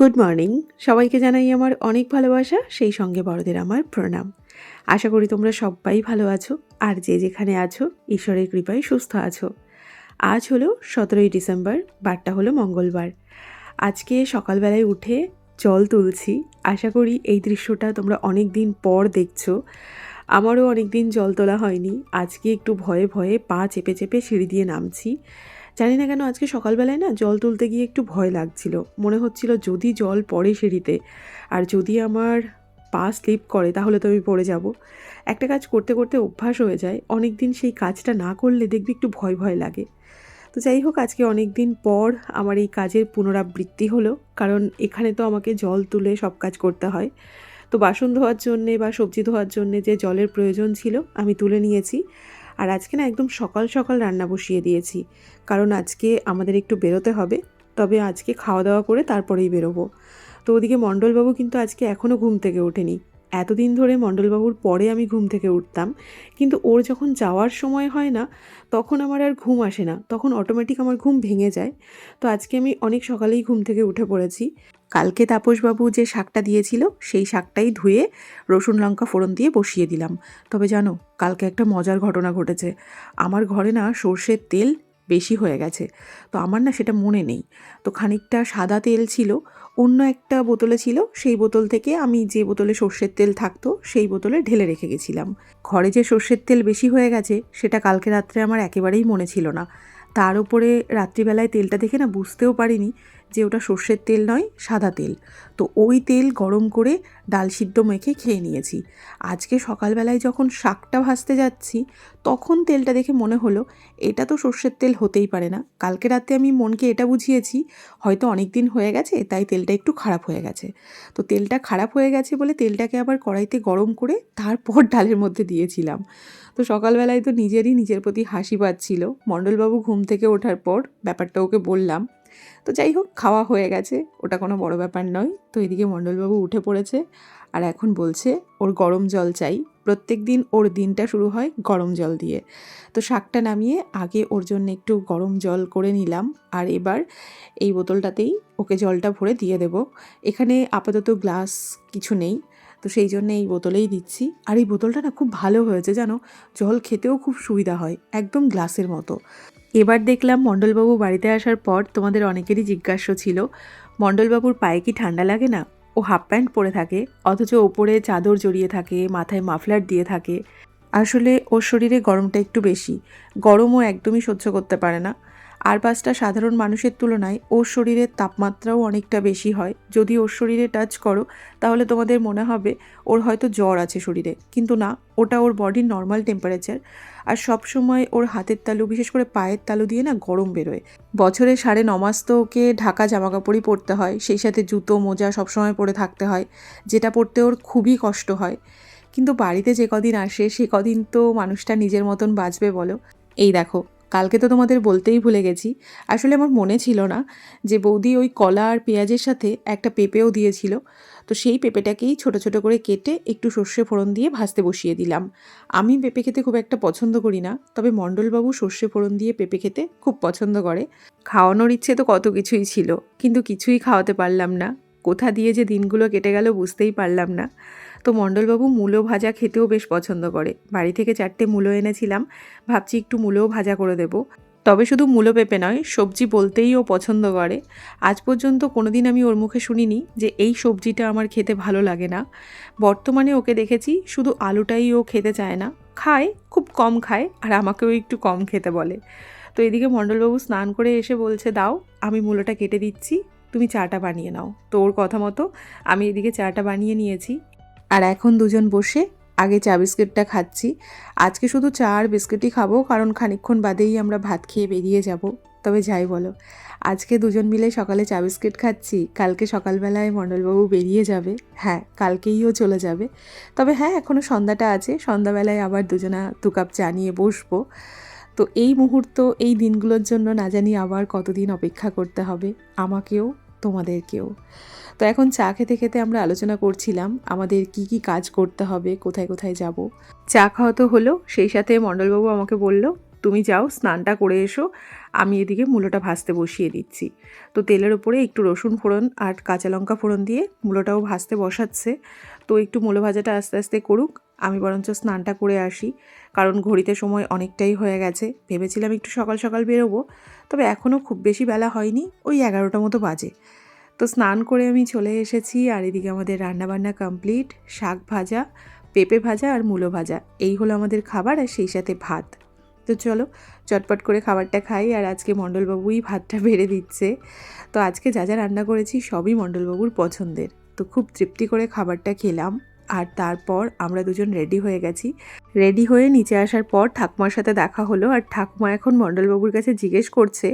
Good morning সবাইকে জানাই আমার অনেক ভালোবাসা, সেই সঙ্গে বড়দের আমার প্রণাম। আশা করি তোমরা সবাই ভালো আছো, আর যে যেখানে আছো, ঈশ্বরের কৃপায় সুস্থ আছো। আজ হলো সতেরোই ডিসেম্বর, বারটা হলো মঙ্গলবার। আজকে সকালবেলায় উঠে জল তুলছি। আশা করি এই দৃশ্যটা তোমরা অনেক দিন পর দেখছ। আমারও অনেক দিন জল তোলা হয়নি। আজকে একটু ভয়ে ভয়ে পা চেপে চেপে সিঁড়ি দিয়ে নামছি। জানি না কেন আজকে সকালবেলায় না জল তুলতে গিয়ে একটু ভয় লাগছিল। মনে হচ্ছিল যদি জল পড়ে সিঁড়িতে, আর যদি আমার পা স্লিপ করে, তাহলে তো আমি পড়ে যাব। একটা কাজ করতে করতে অভ্যাস হয়ে যায় অনেক দিন সেই কাজটা না করলে দেখবি একটু ভয় ভয় লাগে। তো যাই হোক, আজকে অনেক দিন পর আমার এই কাজের পুনরাবৃত্তি হলো, কারণ এখানে তো আমাকে জল তুলে সব কাজ করতে হয়। তো বাসন ধোয়ার জন্যে বা সবজি ধোয়ার জন্যে যে জলের প্রয়োজন ছিল, আমি তুলে নিয়েছি। আর আজকে না একদম সকাল সকাল রান্না বসিয়ে দিয়েছি। কারণ আজকে আমাদের একটু বেরোতে হবে, তবে আজকে খাওয়া দাওয়া করে তারপরেই বেরোবো। তো ওদিকে মণ্ডলবাবু কিন্তু আজকে এখনও ঘুম থেকে ওঠেনি। এতদিন ধরে মণ্ডলবাবুর পরে আমি ঘুম থেকে উঠতাম, কিন্তু ওর যখন যাওয়ার সময় হয় না, তখন আমার আর ঘুম আসে না, তখন অটোমেটিক আমার ঘুম ভেঙে যায়। তো আজকে আমি অনেক সকালেই ঘুম থেকে উঠে পড়েছি। কালকে তাপসবাবু যে শাকটা দিয়েছিল, সেই শাকটাই ধুয়ে রসুন লঙ্কা ফোড়ন দিয়ে বসিয়ে দিলাম। তবে জানো, কালকে একটা মজার ঘটনা ঘটেছে। আমার ঘরে না সর্ষের তেল বেশি হয়ে গেছে। তো আমার না সেটা মনে নেই। তো খানিকটা সাদা তেল ছিল, অন্য একটা বোতলে ছিল, সেই বোতল থেকে আমি যে বোতলে সর্ষের তেল থাকতো, সেই বোতলে ঢেলে রেখে গেছিলাম। ঘরে যে সর্ষের তেল বেশি হয়ে গেছে, সেটা কালকে রাত্রে আমার একেবারেই মনে ছিল না। তার উপরে রাত্রিবেলায় তেলটা দেখে না বুঝতেও পারিনি যে ওটা সর্ষের তেল নয়, সাদা তেল। তো ওই তেল গরম করে ডাল সিদ্ধ মেখে খেয়ে নিয়েছি। আজকে সকালবেলায় যখন শাকটা ভাজতে যাচ্ছি, তখন তেলটা দেখে মনে হলো, এটা তো সর্ষের তেল হতেই পারে না। কালকে রাতে আমি মনকে এটা বুঝিয়েছি, হয়তো অনেক দিন হয়ে গেছে, তাই তেলটা একটু খারাপ হয়ে গেছে। তো তেলটা খারাপ হয়ে গেছে বলে তেলটাকে আবার কড়াইতে গরম করে তারপর ডালের মধ্যে দিয়েছিলাম। তো সকালবেলায় তো নিজেরই নিজের প্রতি হাসি পাচ্ছিল। মণ্ডলবাবু ঘুম থেকে ওঠার পর ব্যাপারটা ওকে বললাম তো যাই হোক, খাওয়া হয়ে গেছে। ওটা কোনো বড় ব্যাপার নয়। তো এদিকে মণ্ডলবাবু উঠে পড়েছে আর এখন বলছে, ওর গরম জল চাই। প্রত্যেক দিন ওর দিনটা শুরু হয় গরম জল দিয়ে। তো শাকটা নামিয়ে আগে ওর জন্য একটু গরম জল করে নিলাম আর এবার এই বোতলটাতেই ওকে জলটা ভরে দিয়ে দেব। এখানে আপাতত গ্লাস কিছু নেই, তো সেই জন্য এই বোতলেই দিচ্ছি। আর এই বোতলটা না খুব ভালো হয়েছে জানো, জল খেতেও খুব সুবিধা হয়, একদম গ্লাসের মতো। এবার দেখলাম মণ্ডলবাবু বাড়িতে আসার পর তোমাদের অনেকেরই জিজ্ঞাস্য ছিল, মণ্ডলবাবুর পায়ে কি ঠান্ডা লাগে না? ও হাফ প্যান্ট পরে থাকে, অথচ ওপরে চাদর জড়িয়ে থাকে, মাথায় মাফলার দিয়ে থাকে। আসলে ওর শরীরে গরমটা একটু বেশি। গরমও একদমই সহ্য করতে পারে না। আর পাঁচটা সাধারণ মানুষের তুলনায় ওর শরীরের তাপমাত্রাও অনেকটা বেশি হয়। যদি ওর শরীরে টাচ করো, তাহলে তোমাদের মনে হবে ওর হয়তো জ্বর আছে শরীরে। কিন্তু না, ওটা ওর বডির নর্মাল টেম্পারেচার আর সব সময় ওর হাতের তালু, বিশেষ করে পায়ের তালু দিয়ে না গরম বেরোয়। বছরে সাড়ে নমাস তো ওকে ঢাকা জামাকাপড়ই পরতে হয়। সেই সাথে জুতো, মোজা সবসময় পরে থাকতে হয়, যেটা পরতে ওর খুবই কষ্ট হয়। কিন্তু বাড়িতে যে কদিন আসে, সে কদিন তো মানুষটা নিজের মতন বাঁচবে বলো। এই দেখো কালকে তো তোমাদের বলতেই ভুলে গেছি। আসলে আমার মনে ছিল না যে বৌদি ওই কলা আর পেঁয়াজের সাথে একটা পেঁপেও দিয়েছিল। তো সেই পেঁপেটাকেই ছোট ছোট করে কেটে একটু সর্ষে ফোড়ন দিয়ে ভাজতে বসিয়ে দিলাম। আমি পেঁপে খেতে খুব একটা পছন্দ করি না, তবে মণ্ডলবাবু সর্ষে ফোড়ন দিয়ে পেঁপে খেতে খুব পছন্দ করে। খাওয়ানোর ইচ্ছে তো কত কিছুই ছিল, কিন্তু কিছুই খাওয়াতে পারলাম না। কোথা দিয়ে যে দিনগুলো কেটে গেল বুঝতেই পারলাম না। তো মণ্ডলবাবু মূলো ভাজা খেতেও বেশ পছন্দ করে। বাড়ি থেকে চারটে মূলো এনেছিলাম, ভাবছি একটু মূলোও ভাজা করে দেব। তবে শুধু মূলো পেঁপে নয়, সবজি বলতেই ও পছন্দ করে। আজ পর্যন্ত কোনোদিন আমি ওর মুখে শুনিনি যে এই সবজিটা আমার খেতে ভালো লাগে না। বর্তমানে ওকে দেখেছি শুধু আলুটাই ও খেতে চায় না, খায়, খুব কম খায় আর আমাকেও একটু কম খেতে বলে। তো এদিকে মণ্ডলবাবু স্নান করে এসে বলছে, দাও, আমি মূলোটা কেটে দিচ্ছি, তুমি চাটা বানিয়ে নাও। তো ওর কথা মতো আমি এদিকে চাটা বানিয়ে নিয়েছি। আর এখন দুজন বসে আগে চা বিস্কিটটা খাচ্ছি। আজকে শুধু চা আর বিস্কিটই খাব, কারণ খানিকক্ষণ বাদেই আমরা ভাত খেয়ে বেরিয়ে যাব। তবে যাই বলো, আজকে দুজন মিলে সকালে চা বিস্কিট খাচ্ছি, কালকে সকালবেলায় মণ্ডলবাবু বেরিয়ে যাবে। হ্যাঁ কালকেইও চলে যাবে। তবে হ্যাঁ এখনও সন্ধ্যাটা আছে, সন্ধ্যাবেলায় আবার দুজনা দু কাপ চা নিয়ে বসবো। তো এই মুহূর্ত, এই দিনগুলোর জন্য না জানি আবার কতদিন অপেক্ষা করতে হবে, আমাকেও, তোমাদেরকেও। তো এখন চা খেতে খেতে আমরা আলোচনা করছিলাম আমাদের কি কি কাজ করতে হবে, কোথায় কোথায় যাব। চা খাওয়া তো হলো, সেই সাথে মণ্ডলবাবু আমাকে বলল, তুমি যাও, স্নানটা করে এসো, আমি এদিকে মূলোটা ভাজতে বসিয়ে দিচ্ছি। তো তেলের ওপরে একটু রসুন ফোড়ন আর কাঁচা লঙ্কা ফোড়ন দিয়ে মূলোটাও ভাজতে বসাচ্ছে। তো একটু মূলো ভাজাটা আস্তে আস্তে করুক, আমি বরঞ্চ স্নানটা করে আসি। কারণ ঘড়িতে সময় অনেকটাই হয়ে গেছে, ভেবেছিলাম একটু সকাল সকাল বেরোবো, তবে এখনও খুব বেশি বেলা হয়নি, ওই এগারোটা মতো বাজে। তো স্নান করে আমি চলে এসেছি আর এদিকে আমাদের রান্নাবান্না কমপ্লিট শাক ভাজা, পেঁপে ভাজা আর মূলো ভাজা। এই হলো আমাদের খাবার আর সেই সাথে ভাত। তো চলো, চটপট করে খাবারটা খাই আর আজকে মণ্ডলবাবুই ভাতটা বেড়ে দিচ্ছে। তো আজকে যা যা রান্না করেছি সবই মণ্ডলবাবুর পছন্দের। তো খুব তৃপ্তি করে খাবারটা খেলাম আর তারপর আমরা দুজন রেডি হয়ে গেছি। রেডি হয়ে নিচে আসার পর ঠাকুমার সাথে দেখা হলো আর ঠাকুমা এখন মণ্ডলবাবুর কাছে জিজ্ঞেস করছে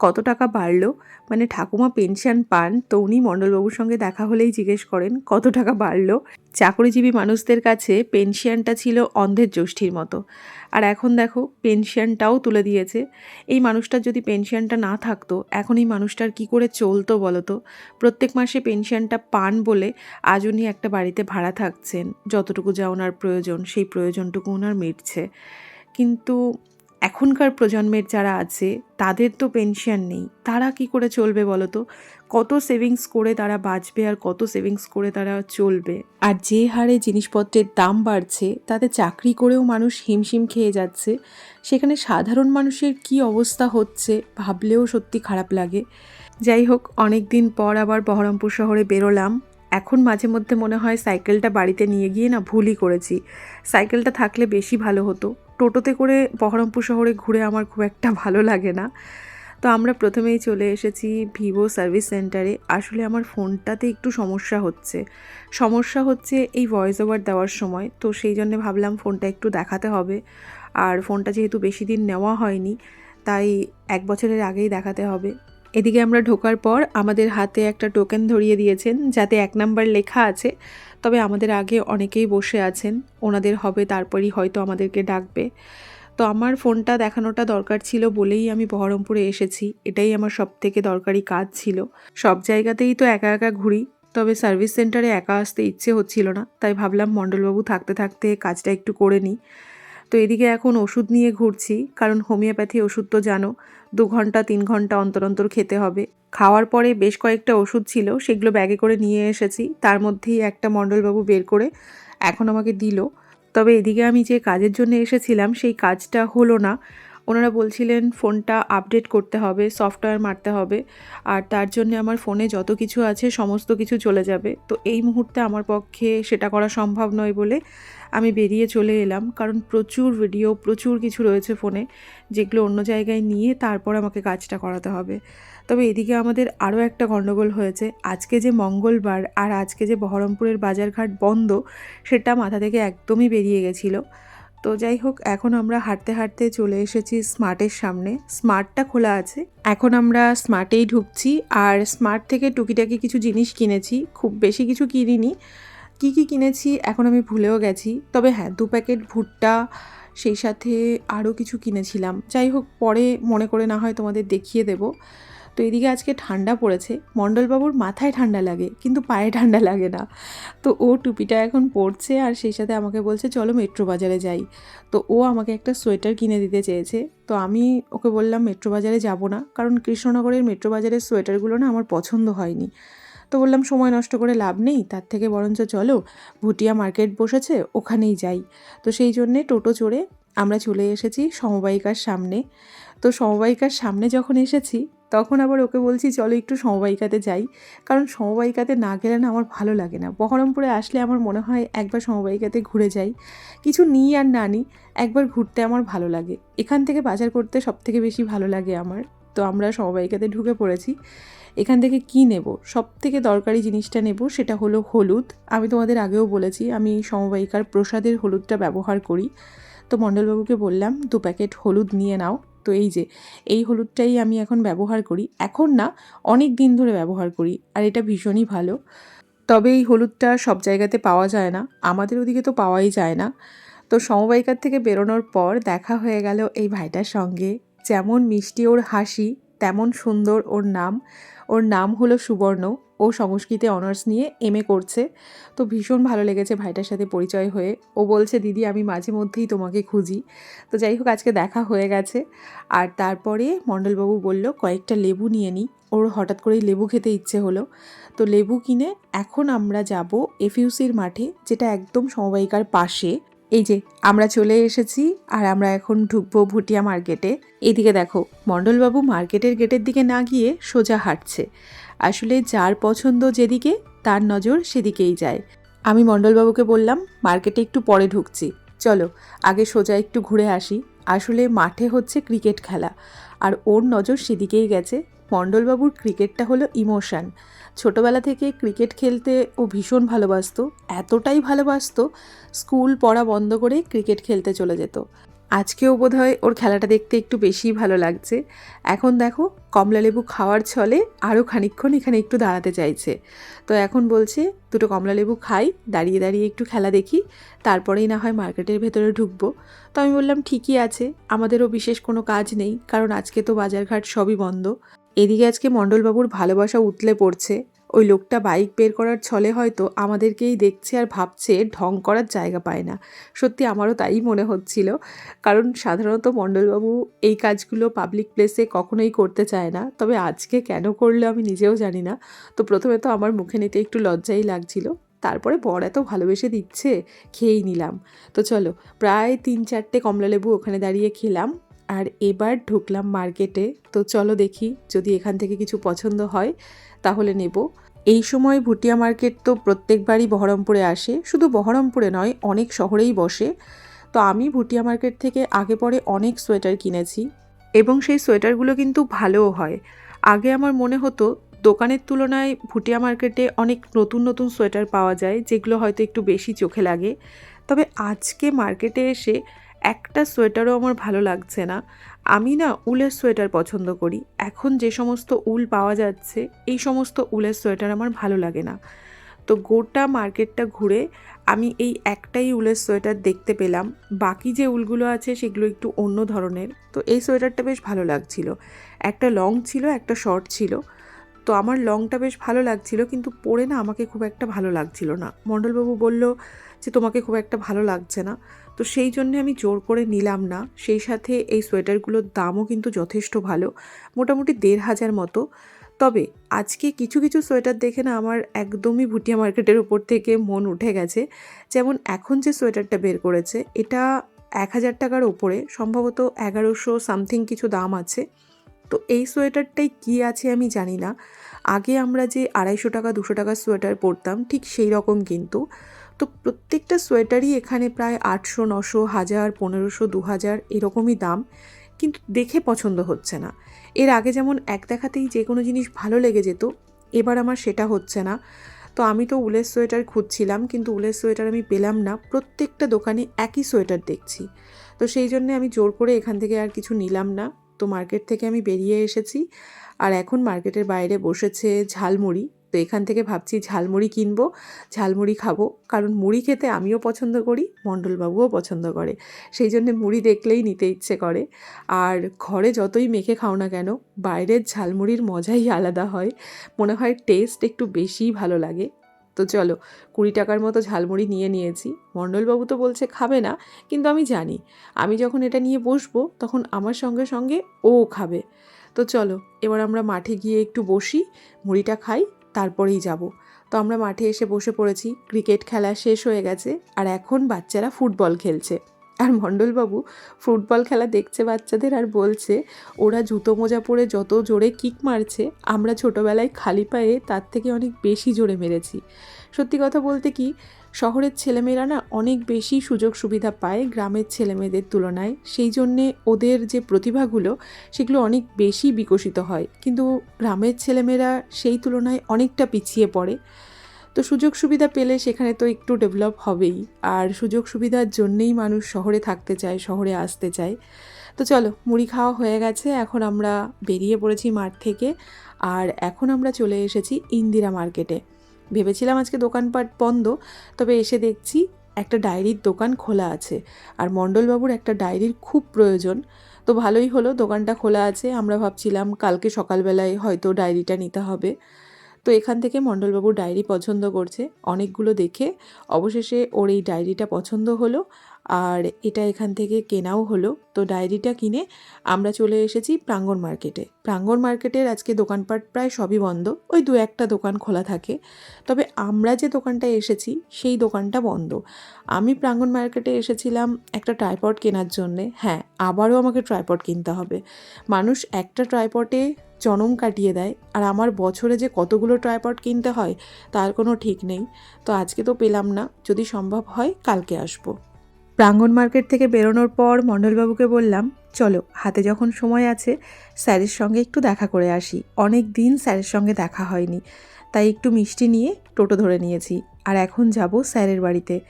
কত টাকা বাড়লো? মানে ঠাকুমা পেনশন পান, তো উনি মণ্ডলবাবুর সঙ্গে দেখা হলেই জিজ্ঞেস করেন, কত টাকা বাড়লো? চাকরিজীবী মানুষদের কাছে পেনশনটা ছিল অন্ধের জ্যোষ্ঠীর মতো। আর এখন দেখো পেনশনটাও তুলে দিয়েছে। এই মানুষটার যদি পেনশনটা না থাকতো, এখন এই মানুষটার কি করে চলতো বলো তো প্রত্যেক মাসে পেনশনটা পান বলে আজ উনি একটা বাড়িতে ভাড়া থাকছেন। যতটুকু যা ওনার প্রয়োজন, সেই প্রয়োজনটুকু ওনার মিটছে। কিন্তু এখনকার প্রজন্মের যারা আছে, তাদের তো পেনশন নেই। তারা কি করে চলবে বলো তো? কত সেভিংস করে তারা বাঁচবে আর কত সেভিংস করে তারা চলবে? আর যে হারে জিনিসপত্রের দাম বাড়ছে, তাতে চাকরি করেও মানুষ হিমশিম খেয়ে যাচ্ছে। সেখানে সাধারণ মানুষের কি অবস্থা হচ্ছে ভাবলেও সত্যি খারাপ লাগে। যাই হোক অনেক দিন পর আবার বহরমপুর শহরে বেরোলাম। এখন মাঝে মধ্যে মনে হয় সাইকেলটা বাড়িতে নিয়ে গিয়ে না ভুলই করেছি। সাইকেলটা থাকলে বেশি ভালো হতো। টোটোতে করে বহরমপুর শহরে ঘুরে আমার খুব একটা ভালো লাগে না। তো আমরা প্রথমেই চলে এসেছি ভিভো সার্ভিস সেন্টারে। আসলে আমার ফোনটাতে একটু সমস্যা হচ্ছে। সমস্যা হচ্ছে এই ভয়েস ওভার দেওয়ার সময়। তো সেই জন্য ভাবলাম ফোনটা একটু দেখাতে হবে। আর ফোনটা যেহেতু বেশি দিন নেওয়া হয়নি, তাই এক বছরের আগেই দেখাতে হবে। এদিকে আমরা ঢোকার পর আমাদের হাতে একটা টোকেন ধরিয়ে দিয়েছেন, যাতে এক নাম্বার লেখা আছে। তবে আমাদের আগে অনেকেই বসে আছেন, ওনাদের হবে, তারপরই হয়তো আমাদেরকে ডাকবে। তো আমার ফোনটা দেখানোটা দরকার ছিল বলেই আমি বহরমপুরে এসেছি, এটাই আমার সব থেকে দরকারি কাজ ছিল। সব জায়গাতেই তো একা একা ঘুরি, তবে সার্ভিস সেন্টারে একা আসতে ইচ্ছে হচ্ছিল না, তাই ভাবলাম মণ্ডলবাবু থাকতে থাকতে কাজটা একটু করে নিই। তো এদিকে এখন ওষুধ নিয়ে ঘুরছি, কারণ হোমিওপ্যাথি ওষুধ তো জানো দু ঘণ্টা, তিন ঘণ্টা অন্তর অন্তর খেতে হবে। খাওয়ার পরে বেশ কয়েকটা ওষুধ ছিল, সেগুলো ব্যাগে করে নিয়ে এসেছি। তার মধ্যেই একটা মণ্ডলবাবু বের করে এখন আমাকে দিল। তবে এদিকে আমি যে কাজের জন্য এসেছিলাম, সেই কাজটা হলো না। ওনারা বলছিলেন, ফোনটা আপডেট করতে হবে, সফটওয়্যার মারতে হবে, আর তার জন্য আমার ফোনে যত কিছু আছে, সমস্ত কিছু চলে যাবে। তো এই মুহূর্তে আমার পক্ষে সেটা করা সম্ভব নয় বলে আমি বেরিয়ে চলে এলাম, কারণ প্রচুর ভিডিও, প্রচুর কিছু রয়েছে ফোনে, যেগুলো অন্য জায়গায় নিয়ে তারপর আমাকে কাজটা করাতে হবে। তবে এদিকে আমাদের আরও একটা গণ্ডগোল হয়েছে। আজকে যে মঙ্গলবার আর আজকে যে বহরমপুরের বাজারঘাট বন্ধ, সেটা মাথা থেকে একদমই বেরিয়ে গেছিল। তো যাই হোক, এখন আমরা হাঁটতে হাঁটতে চলে এসেছি স্মার্টের সামনে। স্মার্টটা খোলা আছে। এখন আমরা স্মার্টেই ঢুকছি আর স্মার্ট থেকে টুকিটাকি কিছু জিনিস কিনেছি। খুব বেশি কিছু কিনিনি। কি কি কিনেছি এখন আমি ভুলেও গেছি। তবে হ্যাঁ দু প্যাকেট ভুট্টা, সেই সাথে আরও কিছু কিনেছিলাম। যাই হোক, পরে মনে করে না হয় তোমাদের দেখিয়ে দেবো। তো এদিকে আজকে ঠান্ডা পড়েছে। মণ্ডলবাবুর মাথায় ঠান্ডা লাগে, কিন্তু পায়ে ঠান্ডা লাগে না। তো ও টুপিটা এখন পরছে আর সেই সাথে আমাকে বলছে, চলো মেট্রো বাজারে যাই। তো ও আমাকে একটা সোয়েটার কিনে দিতে চেয়েছে। তো আমি ওকে বললাম, মেট্রো বাজারে যাব না, কারণ কৃষ্ণনগরের মেট্রো বাজারের সোয়েটারগুলো না আমার পছন্দ হয়নি। তো বললাম, সময় নষ্ট করে লাভ নেই, তার থেকে বরঞ্চ চলো, ভুটিয়া মার্কেট বসেছে, ওখানেই যাই। তো সেই জন্যে টোটো চড়ে আমরা চলে এসেছি সমবায়িকার সামনে। তো সমবায়িকার সামনে যখন এসেছি তখন আবার ওকে বলছি, চলো একটু সমবায়িকাতে যাই। কারণ সমবায়িকাতে না গেলে না আমার ভালো লাগে না। বহরমপুরে আসলে আমার মনে হয় একবার সমবায়িকাতে ঘুরে যাই। কিছু নিই আর না নিই, একবার ঘুরতে আমার ভালো লাগে। এখান থেকে বাজার করতে সব থেকে বেশি ভালো লাগে আমার। তো আমরা সমবায়িকাতে ঢুকে পড়েছি। এখান থেকে কি নেব? সব থেকে দরকারি জিনিসটা নেব সেটা হলো হলুদ। আমি তোমাদের আগেও বলেছি, আমি সমবায়িকার প্রসাদের হলুদটা ব্যবহার করি। তো মণ্ডলবাবুকে বললাম, দু প্যাকেট হলুদ নিয়ে নাও। তো এই যে, এই হলুদটাই আমি এখন ব্যবহার করি। এখন না, অনেক দিন ধরে ব্যবহার করি, আর এটা ভীষণই ভালো। তবে এই হলুদটা সব জায়গাতে পাওয়া যায় না, আমাদের ওদিকে তো পাওয়াই যায় না। তো সমবায়িকার থেকে বেরোনোর পর দেখা হয়ে গেল এই ভাইটার সঙ্গে। যেমন মিষ্টি ওর হাসি তেমন সুন্দর ওর নাম। ওর নাম হলো সুবর্ণ। ও সংস্কৃতে অনার্স নিয়ে এম এ করছে। তো ভীষণ ভালো লেগেছে ভাইটার সাথে পরিচয় হয়ে। ও বলছে, দিদি, আমি মাঝে মধ্যেই তোমাকে খুঁজি। তো যাই হোক, আজকে দেখা হয়ে গেছে। আর তারপরে মণ্ডলবাবু বলল, কয়েকটা লেবু নিয়ে নিই ওর হঠাৎ করেই লেবু খেতে ইচ্ছে হলো। তো লেবু কিনে এখন আমরা যাব এফইউসির মাঠে, যেটা একদম সমবায়িকার পাশে। এই যে, আমরা চলে এসেছি আর আমরা এখন ঢুকবো ভুটিয়া মার্কেটে। এইদিকে দেখো, মণ্ডলবাবু মার্কেটের গেটের দিকে না গিয়ে সোজা হাঁটছে। আসলে যার পছন্দ যেদিকে, তার নজর সেদিকেই যায়। আমি মণ্ডলবাবুকে বললাম, মার্কেটে একটু পরে ঢুকছি। চলো, আগে সোজা একটু ঘুরে আসি। আসলে মাঠে হচ্ছে ক্রিকেট খেলা, আর ওর নজর সেদিকেই গেছে। মণ্ডলবাবুর ক্রিকেটটা হলো ইমোশান। ছোটবেলা থেকে ক্রিকেট খেলতে ও ভীষণ ভালোবাসতো, এতটাই ভালোবাসতো, স্কুল পড়া বন্ধ করে ক্রিকেট খেলতে চলে যেত। আজকেও বোধহয় ওর খেলাটা দেখতে একটু বেশিই ভালো লাগছে। এখন দেখো কমলালেবু খাওয়ার ছলে আরও খানিকক্ষণ এখানে একটু দাঁড়াতে চাইছে। তো এখন বলছে, দুটো কমলালেবু খাই, দাঁড়িয়ে দাঁড়িয়ে একটু খেলা দেখি, তারপরেই না হয় মার্কেটের ভেতরে ঢুকবো। তো আমি বললাম, ঠিকই আছে, আমাদেরও বিশেষ কোনো কাজ নেই, কারণ আজকে তো বাজারঘাট সবই বন্ধ। এদিকে আজকে মণ্ডলবাবুর ভালোবাসা উতলে পড়ছে। ওই লোকটা বাইক বের করার ছলে হয়তো আমাদেরকেই দেখছে আর ভাবছে ঢং করার জায়গা পায় না। সত্যি আমারও তাই মনে হচ্ছিল। কারণ সাধারণত মণ্ডলবাবু এই কাজগুলো পাবলিক প্লেসে কখনোই করতে চায় না। তবে আজকে কেন করল আমি নিজেও জানি না। তো প্রথমে তো আমার মুখে নিতে একটু লজ্জাই লাগছিল। তারপরে বর এত ভালোবেসে দিচ্ছে, খেয়েই নিলাম। তো চলো, প্রায় তিন চারটে কমলালেবু ওখানে দাঁড়িয়ে খেলাম। আর এবার ঢুকলাম মার্কেটে। তো চলো দেখি, যদি এখান থেকে কিছু পছন্দ হয়, তাহলে নেব। এই সময় ভুটিয়া মার্কেট তো প্রত্যেকবারই বহরমপুরে আসে। শুধু বহরমপুরে নয়, অনেক শহরেই বসে। তো আমি ভুটিয়া মার্কেট থেকে আগে পরে অনেক সোয়েটার কিনেছি। এবং সেই সোয়েটারগুলো কিন্তু ভালোও হয়। আগে আমার মনে হতো, দোকানের তুলনায় ভুটিয়া মার্কেটে অনেক নতুন নতুন সোয়েটার পাওয়া যায়, যেগুলো হয়তো একটু বেশি চোখে লাগে। তবে আজকে মার্কেটে এসে একটা সোয়েটারও আমার ভালো লাগছে না। আমি না উলের সোয়েটার পছন্দ করি। এখন যে সমস্ত উল পাওয়া যাচ্ছে, এই সমস্ত উলের সোয়েটার আমার ভালো লাগে না। তো গোটা মার্কেটটা ঘুরে আমি এই একটাই উলের সোয়েটার দেখতে পেলাম। বাকি যে উলগুলো আছে, সেগুলো একটু অন্য ধরনের। তো এই সোয়েটারটা বেশ ভালো লাগছিল। একটা লং ছিল, একটা শর্ট ছিল। তো আমার লংটা বেশ ভালো লাগছিল, কিন্তু পরে না আমাকে খুব একটা ভালো লাগছিল না। মণ্ডলবাবু বলল যে তোমাকে খুব একটা ভালো লাগছে না। তো সেই জন্য আমি জোর করে নিলাম না। সেই সাথে এই সোয়েটারগুলোর দামও কিন্তু যথেষ্ট ভালো, মোটামুটি দেড় হাজার মতো। তবে আজকে কিছু কিছু সোয়েটার দেখে না আমার একদমই ভুটিয়া মার্কেটের উপর থেকে মন উঠে গেছে। যেমন এখন যে সোয়েটারটা বের করেছে, এটা এক হাজার টাকার ওপরে সম্ভবত এগারোশো সামথিং কিছু দাম আছে। তো এই সোয়েটারটাই কী আছে আমি জানি না। আগে আমরা যে আড়াইশো টাকা, দুশো টাকার সোয়েটার পরতাম, ঠিক সেই রকম কিন্তু। তো প্রত্যেকটা সোয়েটারই এখানে প্রায় আটশো, নশো, হাজার, পনেরোশো দু হাজার এরকমই দাম। কিন্তু দেখে পছন্দ হচ্ছে না। এর আগে যেমন এক দেখাতেই যে কোনো জিনিস ভালো লেগে যেত, এবার আমার সেটা হচ্ছে না। তো আমি তো উলের সোয়েটার খুঁজছিলাম, কিন্তু উলের সোয়েটার আমি পেলাম না। প্রত্যেকটা দোকানে একই সোয়েটার দেখছি। তো সেই জন্যে আমি জোর করে এখান থেকে আর কিছু নিলাম না। তো মার্কেট থেকে আমি বেরিয়ে এসেছি। আর এখন মার্কেটের বাইরে বসেছে ঝালমুড়ি। তো এখান থেকে ভাবছি ঝালমুড়ি কিনবো, ঝালমুড়ি খাব। কারণ মুড়ি খেতে আমিও পছন্দ করি, মণ্ডলবাবুও পছন্দ করে। সেই জন্য মুড়ি দেখলেই নিতে ইচ্ছে করে। আর ঘরে যতই মেখে খাও না কেন, বাইরের ঝালমুড়ির মজাই আলাদা হয়। মনে হয় টেস্ট একটু বেশিই ভালো লাগে। তো চলো, কুড়ি টাকার মতো ঝালমুড়ি নিয়ে নিয়েছি। মণ্ডলবাবু তো বলছে খাবে না, কিন্তু আমি জানি। আমি যখন এটা নিয়ে বসবো, তখন আমার সঙ্গে সঙ্গে ও খাবে। তো চলো, এবার আমরা মাঠে গিয়ে একটু বসি, মুড়িটা খাই, তারপরেই যাব। তো আমরা মাঠে এসে বসে পড়েছি, ক্রিকেট খেলা শেষ হয়ে গেছে, আর এখন বাচ্চারা ফুটবল খেলছে। আর মণ্ডলবাবু ফুটবল খেলা দেখছে বাচ্চাদের আর বলছে, ওরা জুতো মোজা পরে যত জোরে কিক মারছে, আমরা ছোটোবেলায় খালি পায়ে তার থেকে অনেক বেশি জোরে মেরেছি। সত্যি কথা বলতে কি, শহরের ছেলেমেয়েরা না অনেক বেশি সুযোগ সুবিধা পায় গ্রামের ছেলেমেয়েদের তুলনায়। সেই জন্যে ওদের যে প্রতিভাগুলো, সেগুলো অনেক বেশি বিকশিত হয়। কিন্তু গ্রামের ছেলেমেয়েরা সেই তুলনায় অনেকটা পিছিয়ে পড়ে। তো সুযোগ সুবিধা পেলে সেখানে তো একটু ডেভেলপ হবেই। আর সুযোগ সুবিধার জন্যেই মানুষ শহরে থাকতে চায়, শহরে আসতে চায়। তো চলো, মুড়ি খাওয়া হয়ে গেছে, এখন আমরা বেরিয়ে পড়েছি মাঠ থেকে। আর এখন আমরা চলে এসেছি ইন্দিরা মার্কেটে। ভেবেছিলাম আজকে দোকানপাট বন্ধ, তবে এসে দেখছি একটা ডায়েরির দোকান খোলা আছে। আর মণ্ডলবাবুর একটা ডায়েরির খুব প্রয়োজন। তো ভালোই হলো, দোকানটা খোলা আছে। আমরা ভাবছিলাম কালকে সকালবেলায় হয়তো ডায়েরিটা নিতে হবে। তো এখান থেকে মণ্ডলবাবু ডায়েরি পছন্দ করছে। অনেকগুলো দেখে অবশেষে ওর এই ডায়েরিটা পছন্দ হলো আর এটা এখান থেকে কেনাও হলো। তো ডায়েরিটা কিনে আমরা চলে এসেছি প্রাঙ্গণ মার্কেটে। প্রাঙ্গণ মার্কেটের আজকে দোকানপাট প্রায় সবই বন্ধ। ওই দু একটা দোকান খোলা থাকে। তবে আমরা যে দোকানটায় এসেছি সেই দোকানটা বন্ধ। আমি প্রাঙ্গণ মার্কেটে এসেছিলাম একটা ট্রাইপড কেনার জন্যে। হ্যাঁ আবারও আমাকে ট্রাইপড কিনতে হবে। মানুষ একটা ট্রাইপডে জনম কাটিয়ে দেয়। আর আমার বছরে যে কতগুলো ট্রাইপড কিনতে হয়, তার কোনো ঠিক নেই। তো আজকে তো পেলাম না। যদি সম্ভব হয়, কালকে আসব। প্রাঙ্গণ মার্কেট থেকে বেরোনোর পর মণ্ডলবাবুকে বললাম, চলো, হাতে যখন সময় আছে, স্যারের সঙ্গে একটু দেখা করে আসি। অনেক দিন স্যারের সঙ্গে দেখা হয়নি। তাই একটু মিষ্টি নিয়ে টোটো ধরে নিয়েছি। আর এখন যাব স্যারের বাড়িতে।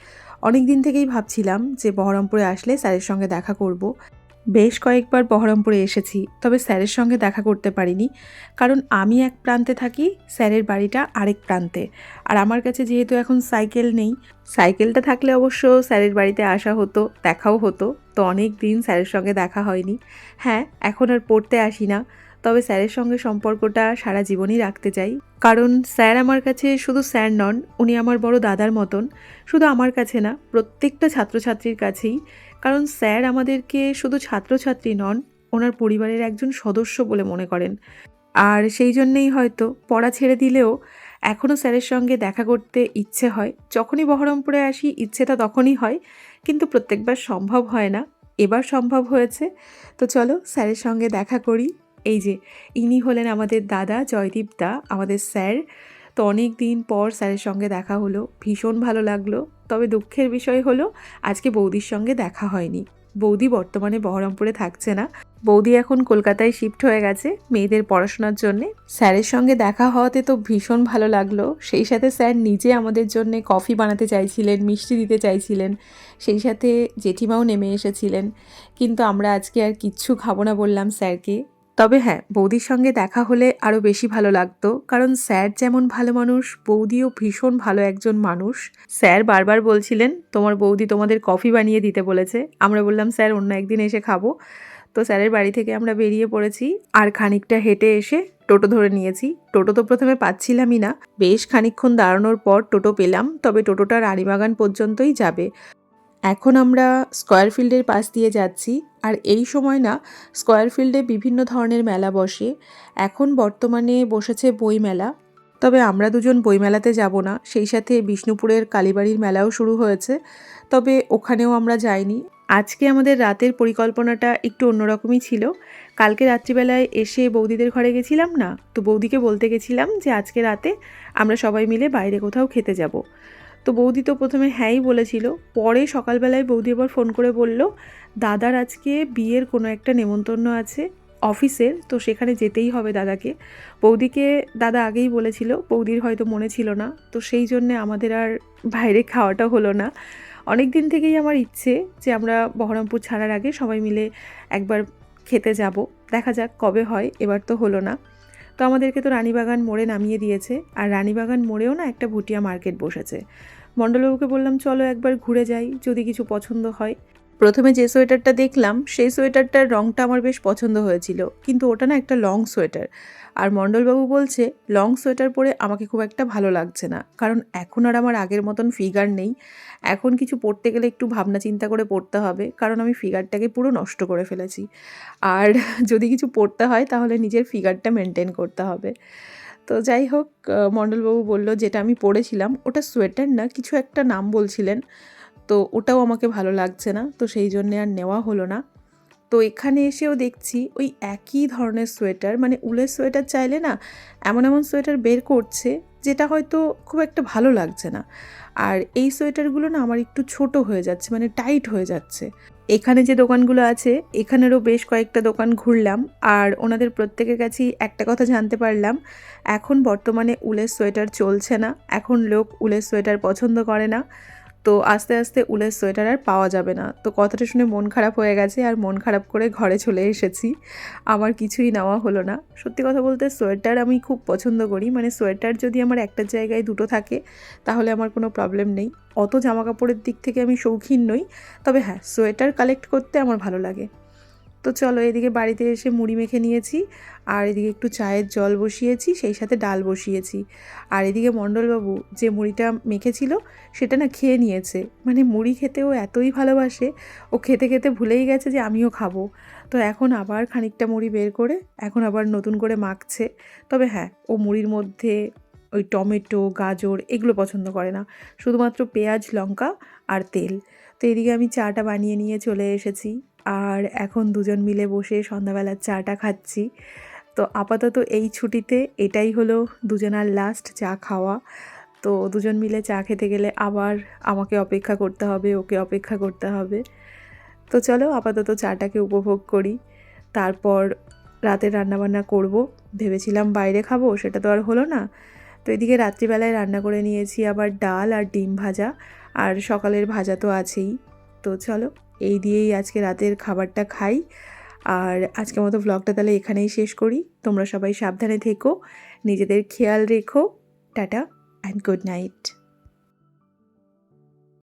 অনেক দিন থেকেই ভাবছিলাম যে বহরমপুরে আসলে স্যারের সঙ্গে দেখা করব। বেশ কয়েকবার বহরমপুরে এসেছি, তবে স্যারের সঙ্গে দেখা করতে পারিনি। কারণ আমি এক প্রান্তে থাকি, স্যারের বাড়িটা আরেক প্রান্তে। আর আমার কাছে যেহেতু এখন সাইকেল নেই, সাইকেলটা থাকলে অবশ্য স্যারের বাড়িতে আসা হতো, দেখাও হতো। তো অনেক দিন স্যারের সঙ্গে দেখা হয়নি। হ্যাঁ এখন আর পড়তে আসি না। তবে স্যারের সঙ্গে সম্পর্কটা সারা জীবনই রাখতে চাই। কারণ স্যার আমার কাছে শুধু স্যার নন, উনি আমার বড় দাদার মতন। শুধু আমার কাছে না, প্রত্যেকটা ছাত্রছাত্রীর কাছেই কারণ স্যার আমাদেরকে শুধু ছাত্রছাত্রী নন, ওনার পরিবারের একজন সদস্য বলে মনে করেন। আর সেই জন্যেই হয়তো পড়া ছেড়ে দিলেও এখনও স্যারের সঙ্গে দেখা করতে ইচ্ছে হয়। যখনই বহরমপুরে আসি, ইচ্ছেটা তখনই হয়, কিন্তু প্রত্যেকবার সম্ভব হয় না। এবার সম্ভব হয়েছে। তো চলো স্যারের সঙ্গে দেখা করি। এই যে, ইনি হলেন আমাদের দাদা জয়দীপ দা, আমাদের স্যার। তো অনেক দিন পর স্যারের সঙ্গে দেখা হলো, ভীষণ ভালো লাগল। তবে দুঃখের বিষয় হলো, আজকে বৌদির সঙ্গে দেখা হয়নি। বৌদি বর্তমানে বহরমপুরে থাকছে না। বৌদি এখন কলকাতায় শিফট হয়ে গেছে মেয়েদের পড়াশোনার জন্যে। স্যারের সঙ্গে দেখা হওয়াতে তো ভীষণ ভালো লাগল। সেই সাথে স্যার নিজে আমাদের জন্য কফি বানাতে চাইছিলেন, মিষ্টি দিতে চাইছিলেন। সেই সাথে জেঠিমাও নেমে এসেছিলেন। কিন্তু আমরা আজকে আর কিচ্ছু খাব না বললাম স্যারকে। তবে হ্যাঁ বৌদির সঙ্গে দেখা হলে আরও বেশি ভালো লাগতো, কারণ স্যার যেমন ভালো মানুষ, বৌদিও ভীষণ ভালো একজন মানুষ। স্যার বারবার বলছিলেন, তোমার বৌদি তোমাদের কফি বানিয়ে দিতে বলেছে। আমরা বললাম, স্যার, অন্য একদিন এসে খাব। তো স্যারের বাড়ি থেকে আমরা বেরিয়ে পড়েছি, আর খানিকটা হেঁটে এসে টোটো ধরে নিয়েছি। টোটো তো প্রথমে পাচ্ছিলামই না। বেশ খানিকক্ষণ দাঁড়ানোর পর টোটো পেলাম, তবে টোটোটা রানীবাগান পর্যন্তই যাবে। এখন আমরা স্কয়ার ফিল্ডের পাশ দিয়ে যাচ্ছি। আর এই সময় না স্কয়ার ফিল্ডে বিভিন্ন ধরনের মেলা বসে। এখন বর্তমানে বসেছে বই মেলা তবে আমরা দুজন বইমেলাতে যাব না। সেই সাথে বিষ্ণুপুরের কালীবাড়ির মেলাও শুরু হয়েছে। তবে ওখানেও আমরা যাইনি। আজকে আমাদের রাতের পরিকল্পনাটা একটু অন্যরকমই ছিল। কালকে রাত্রিবেলায় এসে বৌদিদের ঘরে গেছিলাম না, তো বৌদিকে বলতে গেছিলাম যে আজকে রাতে আমরা সবাই মিলে বাইরে কোথাও খেতে যাব। তো বৌদি তো প্রথমে হ্যাঁই বলেছিল। পরে সকালবেলায় বৌদি আবার ফোন করে বলল, দাদার আজকে বিয়ের কোনো একটা নেমন্তন্ন আছে অফিসের, তো সেখানে যেতেই হবে দাদাকে। বৌদিকে, দাদা আগেই বলেছিল, বৌদির হয়তো মনে ছিল না, তো সেই জন্যে আমাদের আর বাইরে খাওয়াটা হলো না। অনেক দিন থেকেই আমার ইচ্ছে যে আমরা বহরমপুর ছাড়ার আগে সবাই মিলে একবার খেতে যাব। দেখা যাক কবে হয়, এবার তো হলো না। তো আমাদেরকে তো রানীবাগান মোড়ে নামিয়ে দিয়েছে। আর রানীবাগান মোড়েও না একটা ভুটিয়া মার্কেট বসেছে। মণ্ডলবাবুকে বললাম, চলো একবার ঘুরে যাই, যদি কিছু পছন্দ হয়। প্রথমে যে সোয়েটারটা দেখলাম, সেই সোয়েটারটার রঙটা আমার বেশ পছন্দ হয়েছিল। কিন্তু ওটা না একটা লং সোয়েটার। আর মণ্ডলবাবু বলছে, লং সোয়েটার পরে আমাকে খুব একটা ভালো লাগছে না। কারণ এখন আর আমার আগের মতন ফিগার নেই। এখন কিছু পড়তে গেলে একটু ভাবনা চিন্তা করে পড়তে হবে। কারণ আমি ফিগারটাকে পুরো নষ্ট করে ফেলেছি। আর যদি কিছু পড়তে হয়, তাহলে নিজের ফিগারটা মেনটেন করতে হবে। তো যাই হোক মণ্ডলবাবু বলল, যেটা আমি পড়েছিলাম, ওটা সোয়েটার না, কিছু একটা নাম বলছিলেন। তো ওটাও আমাকে ভালো লাগছে না, তো সেই জন্যে আর নেওয়া হলো না। তো এখানে এসেও দেখছি ওই একই ধরনের সোয়েটার মানে উলের সোয়েটার চাইলে না এমন এমন সোয়েটার বের করছে যেটা হয়তো খুব একটা ভালো লাগছে না। আর এই সোয়েটারগুলো না আমার একটু ছোট হয়ে যাচ্ছে মানে টাইট হয়ে যাচ্ছে। এখানে যে দোকানগুলো আছে, এখানেরও বেশ কয়েকটা দোকান ঘুরলাম আর ওনাদের প্রত্যেকের কাছেই একটা কথা জানতে পারলাম, এখন বর্তমানে উলের সোয়েটার চলছে না, এখন লোক উলের সোয়েটার পছন্দ করে না। তো আস্তে আস্তে উলের সোয়েটার আর পাওয়া যাবে না। তো কথাটা শুনে মন খারাপ হয়ে গেছে আর মন খারাপ করে ঘরে চলে এসেছি। আমার কিছুই নেওয়া হলো না। সত্যি কথা বলতে সোয়েটার আমি খুব পছন্দ করি। মানে সোয়েটার যদি আমার একটা জায়গায় দুটো থাকে, তাহলে আমার কোনো প্রবলেম নেই। অত জামা কাপড়ের দিক থেকে আমি শৌখিন নই। তবে হ্যাঁ সোয়েটার কালেক্ট করতে আমার ভালো লাগে। তো চলো এদিকে বাড়িতে এসে মুড়ি মেখে নিয়েছি, আর এদিকে একটু চায়ের জল বসিয়েছি, সেই সাথে ডাল বসিয়েছি। আর এদিকে মণ্ডলবাবু যে মুড়িটা মেখেছিল, সেটা না খেয়ে নিয়েছে। মানে মুড়ি খেতে ও এতই ভালোবাসে, ও খেতে খেতে ভুলেই গেছে যে আমিও খাব। তো এখন আবার খানিকটা মুড়ি বের করে, এখন আবার নতুন করে মাখছে। তবে হ্যাঁ ও মুড়ির মধ্যে ওই টমেটো, গাজর এগুলো পছন্দ করে না। শুধুমাত্র পেঁয়াজ, লঙ্কা আর তেল। তো এদিকে আমি চাটা বানিয়ে নিয়ে চলে এসেছি। আর এখন দুজন মিলে বসে সন্ধ্যাবেলার চাটা খাচ্ছি। তো আপাতত এই ছুটিতে এটাই হলো দুজনার লাস্ট চা খাওয়া। তো দুজন মিলে চা খেতে গেলে আবার আমাকে অপেক্ষা করতে হবে, ওকে অপেক্ষা করতে হবে। তো চলো আপাতত চাটাকে উপভোগ করি। তারপর রাতে রান্নাবান্না করব। ভেবেছিলাম বাইরে খাব, সেটা তো আর হলো না। তো এদিকে রাত্রিবেলায় রান্না করে নিয়েছি আবার ডাল আর ডিম ভাজা। আর সকালের ভাজা তো আছেই। তো চলো, এই দিয়েই আজকে রাতের খাবারটা খাই। আর আজকের মতো ব্লগটা তাহলে এখানেই শেষ করি। তোমরা সবাই সাবধানে থেকো, নিজেদের খেয়াল রেখো। Tata and good night